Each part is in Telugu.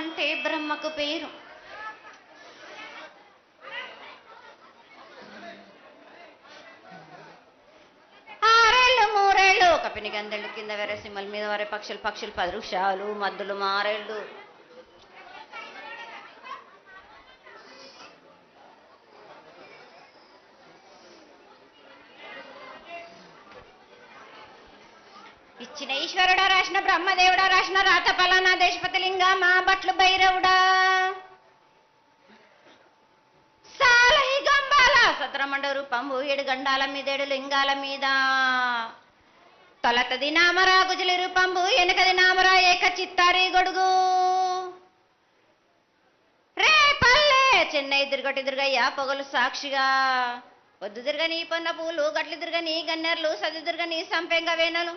అంటే బ్రహ్మకు పేరు. మూరేళ్ళు కపిని గందెళ్ళు కింద వేరే సింహల మీద వరే పక్షులు పక్షులు పది వృక్షాలు మద్దులు మారేళ్ళు. ఇచ్చిన ఈశ్వరుడా రాసిన బ్రహ్మదేవుడా రాసిన రాత పలానా దేశపతిలింగ మా బట్లు భైరవుడా. సాలహి గంబాల సద్రమండ రూపంబు ఏడు గండాల మీదేడు లింగాల మీద. తొలతది నామరా గుజలి రూపంబు వెనకది నామరా ఏక చిత్తారి గొడుగు. రే పల్లె చెన్నై దుర్గటి దుర్గయ్య పొగలు సాక్షిగా. వద్దు దుర్గని పొన్న పూలు గట్లు దుర్గని గన్నెర్లు సది దుర్గని సంపెంగ వేనలు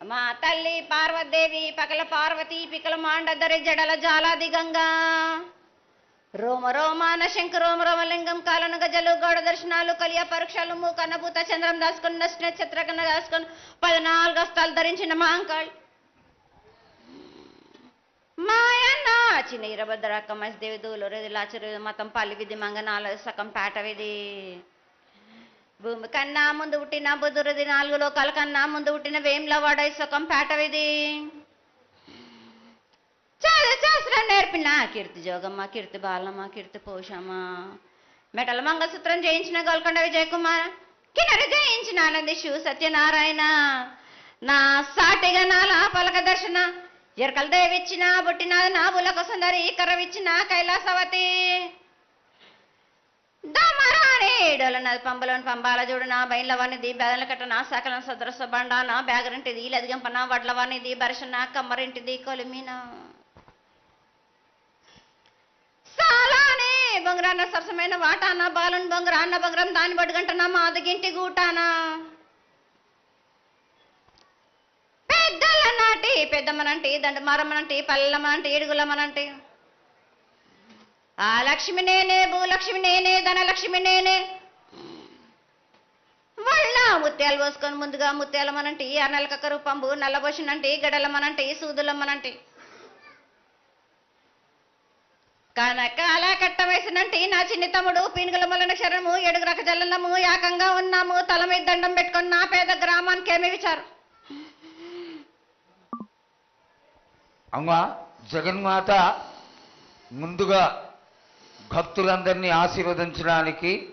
మా తల్లి పార్వదేవి పకల పార్వతి పికల మాండదరి జడల జాలాది గంగా. రోమ రోమాన శంఖ రోమ రోమలింగం కాలను గజలు గౌడ దర్శనాలు కలియ పరీక్షలు మూకన్నభూత చంద్రం దాసుకుని నచ్చిన చిత్రకన్న దాసుకుని పద్నాలుగు హస్తాలు ధరించిన మాంకాళ్. మాయన్న చిన్న ఇరభద్రక్క మసిదేవి దూలూరు లాచరు మతం పల్లి విధి మంగనాలు సకం పేట విధి. భూమి కన్నా ముందు పుట్టిన బుధురది నాలుగు లోకాల కన్నా ముందు పుట్టిన వేమ్లవాడ సుఖం పేటవిది. చాలా శాస్త్రం నేర్పిన. కీర్తి జోగమ్మ కీర్తి బాలమ్మ కీర్తి పోషమ్మ. మెటల మంగళసూత్రం జయించిన గోల్కొండ విజయకుమార్ కుమార్ జయించిన ఆనందిషు సత్యనారాయణ. నా సాటిగా నా పలక దర్శన ఎరకల దేవిచ్చిన బుట్టిన నా బులకు సుందరి కర్రవిచ్చిన కైలాసవతి దమరాణి డొలనది పంబలోని పంబాల చూడు బయల వానిది బెదల కట్ట సకల సకలం సదరస బండానా బ్యాగరింటిది లదిగంప నా వడ్ల వానిది బరస కమ్మరింటిది కొలిమిన. సాలానే బొంగరాన్న సరసమైన వాటాన బాలుని బొంగరాన్న బొంగరం దాని బడుగంట మాదిగింటి మాదగింటి గూటానా. పెద్దల నాటి దండమారమ్మనంటే పల్లెమ్మనంటే ఏడుగులమ్మనంటే. ఆ లక్ష్మి నేనే భూలక్ష్మి నేనే ధనలక్ష్మి నేనే వాళ్ళ ముత్యాలు పోసుకొని ముందుగా ముత్యాలమనంటి ఆ నెలకక్క రూపంబు నల్లబోసినంటి గడలమ్మనంటి సూదులమ్మనంటి. కనకాల కట్ట వయసునంటి నా చిన్ని తమ్ముడు పీనుగుల మొలన శరణము ఏడుగు రక జల్లము ఏకంగా ఉన్నాము తల మీద దండం పెట్టుకొని నా పేద గ్రామానికి ఏమి విచారు? అమ్మ జగన్మాత ముందుగా భక్తులందరినీ ఆశీర్వదించడానికి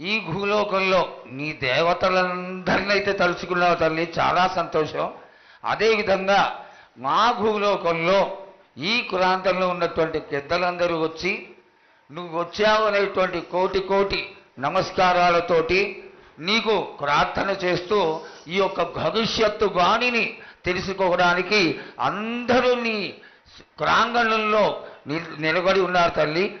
ఈ భూలోకంలో నీ దేవతలందరినీ అయితే తలుచుకున్నావు తల్లి. చాలా సంతోషం. అదేవిధంగా మా భూలోకంలో ఈ కులాంతంలో ఉన్నటువంటి పెద్దలందరూ వచ్చి నువ్వు వచ్చావు అనేటువంటి కోటి కోటి నమస్కారాలతోటి నీకు ప్రార్థన చేస్తూ ఈ యొక్క భవిష్యత్తు వాణిని తెలుసుకోవడానికి అందరూ నీ ప్రాంగణంలో నిలబడి ఉన్నారు తల్లి.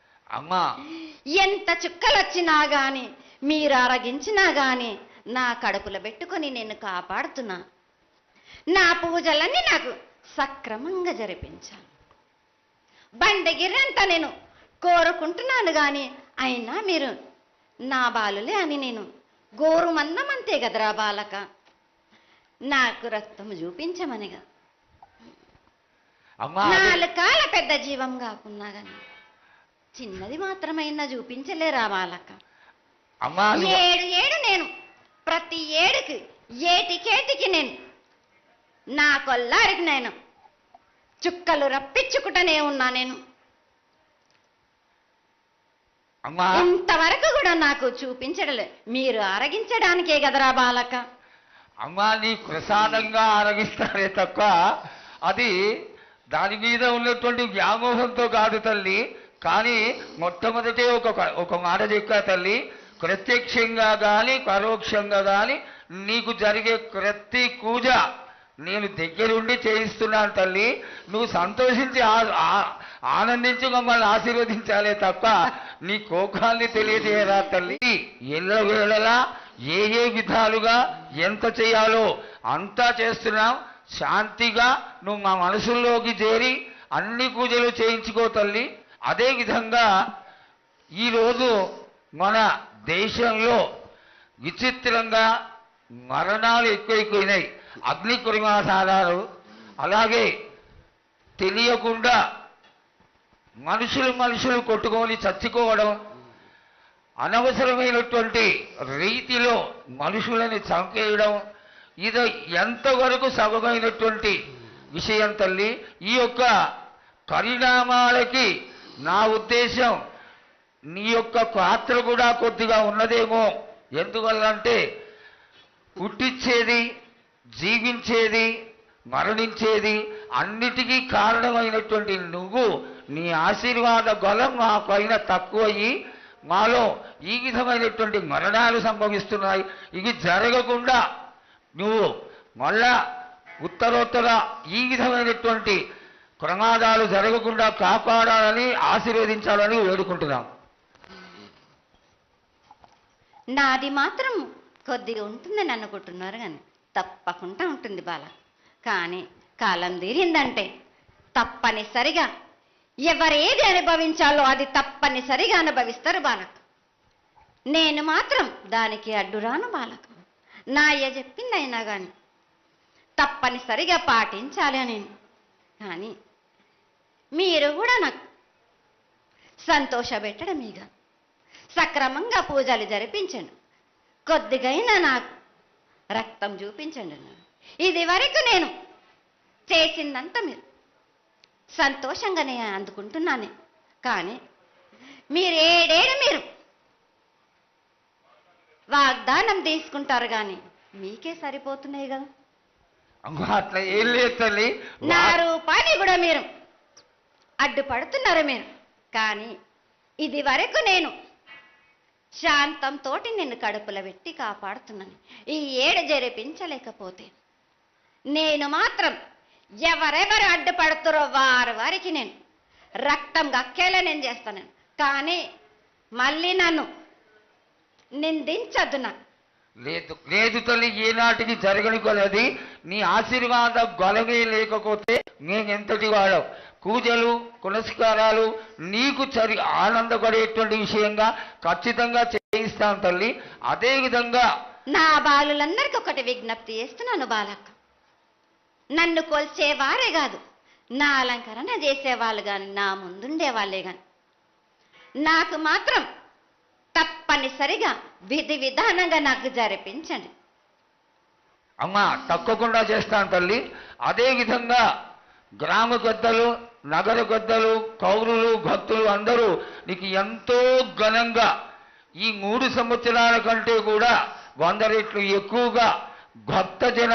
అమ్మా. ఎంత చుక్కలు వచ్చినా గాని మీరు అరగించినా గాని నా కడుపులో పెట్టుకొని నేను కాపాడుతున్నా. నా పూజలన్నీ నాకు సక్రమంగా జరిపించాలి బండగిరంతా నేను కోరుకుంటున్నాను గాని అయినా మీరు నా బాలులే అని నేను గోరు అంతే కదరా బాలక. నాకు రక్తం చూపించమనిగా. నాలుగు కాళ్ళ పెద్ద జీవం కాకున్నా గాని. చిన్నది మాత్రమైనా చూపించలేరా బాలక అమ్మా నువ్వు- ఏడు ఏడు నేను. ప్రతి ఏడుకి ఏటికేటికి నేను. నా కొల్లారికి నేను. చుక్కలు రప్పించుకుంటూనే ఉన్నా నేను. ఇంతవరకు కూడా నాకు చూపించడం లేదు. మీరు అరగించడానికే కదరా బాలక అమ్మా నీ ప్రసాదంగా ఆరగిస్తారే తప్ప అది దాని మీద ఉన్నటువంటి వ్యామోహంతో కాదు తల్లి. కానీ మొట్టమొదటి ఒక ఒక మాట చెప్పా తల్లి ప్రత్యక్షంగా కానీ పరోక్షంగా కానీ నీకు జరిగే ప్రతి పూజ నేను దగ్గరుండి చేయిస్తున్నాను తల్లి. నువ్వు సంతోషించి ఆ- ఆనందించి మమ్మల్ని ఆశీర్వదించాలే తప్ప నీ కోపాన్ని తెలియజేయరా తల్లి. ఎల్ల వేళలా ఏ ఏ విధాలుగా ఎంత చేయాలో అంతా చేస్తున్నాం. శాంతిగా నువ్వు మా మనసుల్లోకి చేరి అన్ని పూజలు చేయించుకో తల్లి. అదేవిధంగా ఈరోజు మన దేశంలో విచిత్రంగా మరణాలు ఎక్కువైపోయినాయి. అగ్ని కురిమాసాలు అలాగే తెలియకుండా మనుషులు మనుషులు కొట్టుకొని చచ్చిపోవడం అనవసరమైనటువంటి రీతిలో మనుషులని చంపేయడం ఇది ఎంతవరకు సబమైనటువంటి విషయం తల్లి ఈ యొక్క పరిణామాలకి నా ఉద్దేశం నీ యొక్క పాత్ర కూడా కొద్దిగా ఉన్నదేమో. ఎందువల్లంటే పుట్టించేది జీవించేది మరణించేది అన్నిటికీ కారణమైనటువంటి నువ్వు నీ ఆశీర్వాద బలం మా పైన తక్కువయ్యి మాలో ఈ విధమైనటువంటి మరణాలు సంభవిస్తున్నాయి. ఇవి జరగకుండా నువ్వు మళ్ళా ఉత్తరోత్తర ఈ విధమైనటువంటి ప్రమాదాలు జరగకుండా కాపాడాలని ఆశీర్వదించాలని వేడుకుంటున్నాం. నాది మాత్రం కొద్దిగా ఉంటుందని అనుకుంటున్నారు కానీ తప్పకుండా ఉంటుంది బాల. కానీ కాలం తీరిందంటే తప్పనిసరిగా ఎవరేది అనుభవించాలో అది తప్పనిసరిగా అనుభవిస్తారు బాలక నేను మాత్రం దానికి అడ్డురాను బాలక నా చెప్పిందైనా చెప్పింది అయినా కానీ తప్పనిసరిగా పాటించాలి అని. నేను కానీ మీరు కూడా నాకు సంతోషపెట్టడమేగా. సక్రమంగా పూజలు జరిపించండి. కొద్దిగైనా నాకు రక్తం చూపించండి అన్నాడు. ఇది వరకు నేను చేసిందంతా మీరు. సంతోషంగానే అందుకుంటున్నాను. కానీ మీరు ఏడేడు మీరు వాగ్దానం తీసుకుంటారు కానీ మీకే సరిపోతున్నాయి కదా అట్లా ఏం లేదు తల్లి. నా రూపాన్ని కూడా మీరు అడ్డుపడుతున్నారు మీరు. కానీ ఇది వరకు నేను శాంతంతోటి నిన్ను కడుపులో పెట్టి కాపాడుతున్నాను. ఈ ఏడ జరిపించలేకపోతే నేను మాత్రం ఎవరెవరు అడ్డుపడుతురో వారి వారికి నేను రక్తం గక్కేలా నేను చేస్తాను. కానీ మళ్ళీ నన్ను నిందించద్దు నాకు లేదు లేదు తల్లి ఏనాటికి జరగని కొలది నీ ఆశీర్వాద గొలవే లేకపోతే నేనెంతటి వాడవు పూజలు పునస్కారాలు నీకు చరి ఆనందపడేటువంటి విషయంగా ఖచ్చితంగా చేయిస్తాను తల్లి. అదే విధంగా నా బాలులందరికీ ఒకటి విజ్ఞప్తి చేస్తున్నాను బాలక్క. నన్ను కొల్చేవారే కాదు నా అలంకరణ చేసేవాళ్ళు కానీ నా ముందుండే వాళ్ళే కానీ నాకు మాత్రం తప్పనిసరిగా విధి విధానంగా నాకు జరిపించండి. అమ్మా తప్పకుండా చేస్తాను తల్లి. అదే విధంగా గ్రామ గద్దలు నగర గద్దలు కౌరులు భక్తులు అందరూ నీకు ఎంతో ఘనంగా ఈ మూడు సంవత్సరాల కంటే కూడా వంద రెట్లు ఎక్కువగా భక్తజన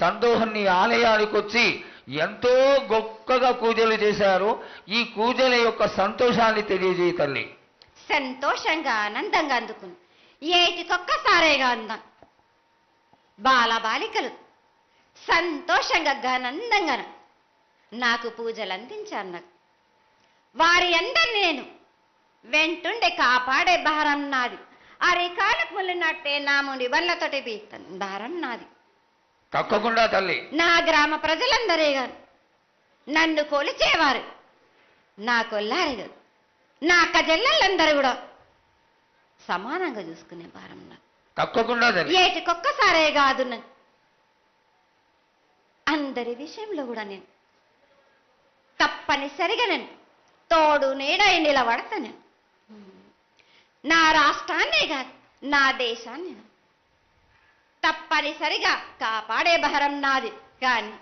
సందోహాన్ని ఆలయానికి వచ్చి ఎంతో గొప్పగా పూజలు చేశారు. ఈ పూజల యొక్క సంతోషాన్ని తెలియజేయ తల్లి. సంతోషంగా ఆనందంగా అందుకుని ఏటికొక్కసారేగా అందాం. బాలబాలికలు సంతోషంగా ఘనందంగా నాకు పూజలు అందించారు నాకు వారి అందరిని నేను వెంటుండే కాపాడే భారం నాది అరికాలకు ముళ్ళినట్టే నా ముడి బండ్లతోటి బీస్తాను భారం నాది తప్పకుండా తల్లి. నా గ్రామ ప్రజలందరే గారు. నన్ను కొలిచేవారు. నా కొల్లారు గారు. నా కజల్లలందరూ కూడా సమానంగా చూసుకునే భారం నాకు తల్లి. ఏటికొక్కసారే కాదు నన్ను అందరి విషయంలో కూడా నేను తప్పనిసరిగా నేను తోడు నీడై నిలబడతా నేను నా రాష్ట్రాన్నే కాదు నా దేశాన్ని. తప్పనిసరిగా కాపాడే భారం నాది. కానీ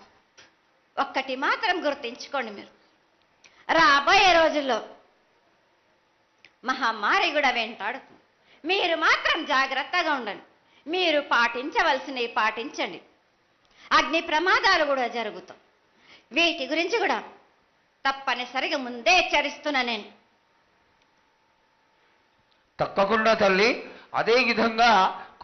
ఒక్కటి మాత్రం గుర్తించుకోండి మీరు. రాబోయే రోజుల్లో మహమ్మారి కూడా వెంటాడుతుంది. మీరు మాత్రం జాగ్రత్తగా ఉండండి. మీరు పాటించవలసినవి పాటించండి. అగ్ని ప్రమాదాలు కూడా జరుగుతాం వీటి గురించి కూడా తప్పనిసరిగా ముందే హెచ్చరిస్తున్నా నేను. తప్పకుండా తల్లి. అదే విధంగా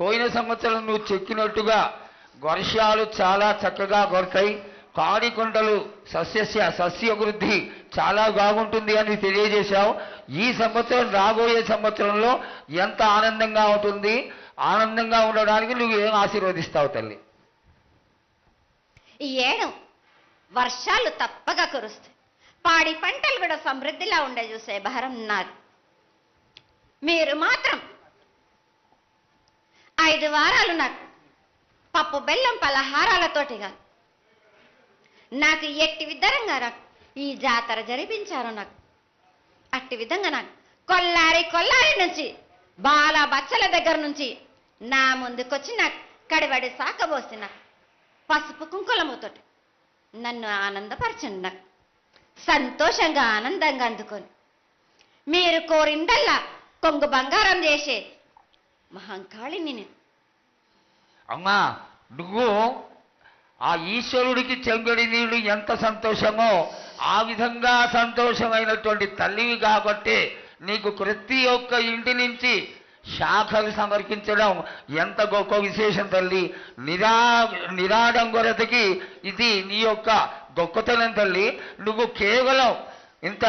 పోయిన సంవత్సరం నువ్వు చెక్కినట్టుగా వర్షాలు చాలా చక్కగా కొడతాయి. కాడికొండలు సస్యస్య సస్యవృద్ధి చాలా బాగుంటుంది అని తెలియజేశావు. ఈ సంవత్సరం రాబోయే సంవత్సరంలో ఎంత ఆనందంగా ఉంటుంది. ఆనందంగా ఉండడానికి నువ్వు ఏం ఆశీర్వదిస్తావు తల్లి? ఈ ఏడు వర్షాలు తప్పగా కురుస్తాయి. పాడి పంటలు కూడా సమృద్ధిలా ఉండే చూసే భారం నాది మీరు మాత్రం ఐదు వారాలు నాకు పప్పు బెల్లం పలహారాలతోటిగా నాకు ఎట్టి విధంగా నాకు ఈ జాతర జరిపించారు నాకు. అట్టి విధంగా నాకు కొల్లారి కొల్లారి నుంచి బాల బచ్చల దగ్గర నుంచి నా ముందుకొచ్చి నాకు కడివడి సాకబోసి నాకు పసుపు కుంకులముతోటి నన్ను ఆనందపరచండి నాకు. సంతోషంగా ఆనందంగా అందుకొని. మీరు కోరిందల్లా కొంగు బంగారం చేసే మహంకాళి నేను. అమ్మా నువ్వు ఆ ఈశ్వరుడికి చెంగడి నీళ్ళు ఎంత సంతోషమో ఆ విధంగా సంతోషమైనటువంటి తల్లివి కాబట్టి నీకు ప్రతి ఒక్క ఇంటి నుంచి శాఖలు సమర్పించడం ఎంత గొప్ప విశేషం తల్లి. నిరా నిరాడంబరతకి ఇది నీ యొక్క గొప్పతనం తల్లి. నువ్వు కేవలం ఇంత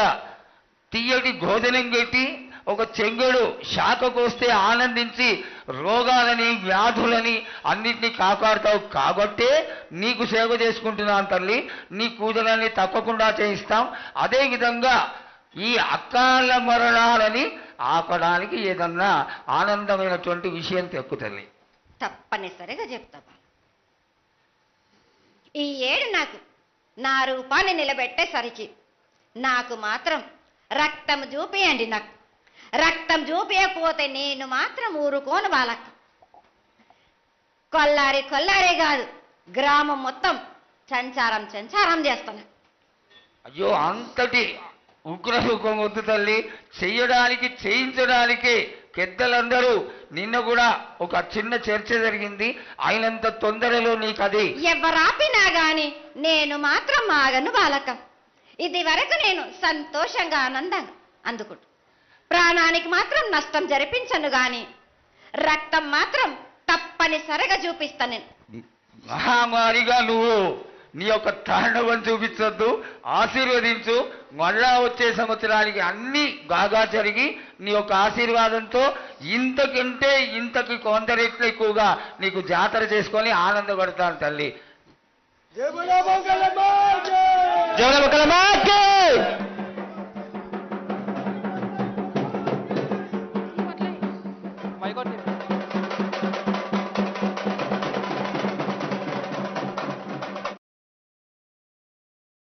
తీయటి గోధనం పెట్టి ఒక చెంగుడు శాఖకు వస్తే ఆనందించి రోగాలని వ్యాధులని అన్నింటినీ కాపాడుతావు కాబట్టే నీకు సేవ చేసుకుంటున్నాను తల్లి. నీ కూతురని తప్పకుండా చేయిస్తాం. అదేవిధంగా ఈ అకాల మరణాలని ఆపడానికి ఏదన్నా ఆనందమైనటువంటి విషయం తెక్కు తల్లి. తప్పనిసరిగా చెప్తా ఈ ఏడు నాకు నా రూపాన్ని నిలబెట్టేసరికి నాకు మాత్రం రక్తం చూపియండి నాకు. రక్తం చూపించకపోతే నేను మాత్రం ఊరుకోను వాళ్ళక్క కొల్లారి కొల్లారే కాదు గ్రామం మొత్తం సంచారం సంచారం చేస్తాను అయ్యో అంతటి ఉగ్రసుఖం వద్దు తల్లి. చెయ్యడానికి చేయించడానికి పెద్దలందరూ నిన్న కూడా ఒక చిన్న చర్చ జరిగింది. అయినంత తొందరలో నీకు అది ఎవరాపినా గాని నేను మాత్రం ఆగను బాలక. ఇది వరకు నేను సంతోషంగా ఆనందంగా అందుకుంటు. ప్రాణానికి మాత్రం నష్టం జరిపించను గాని రక్తం మాత్రం తప్పనిసరిగా చూపిస్తాను నేను. మహామారిగా నువ్వు నీ యొక్క తాండవం చూపించొద్దు ఆశీర్వదించు. మళ్ళా వచ్చే సంవత్సరానికి అన్ని బాగా జరిగి నీ యొక్క ఆశీర్వాదంతో ఇంతకంటే ఇంతకి కొంత రెట్లు ఎక్కువగా నీకు జాతర చేసుకొని ఆనందపడతాను తల్లి. జయ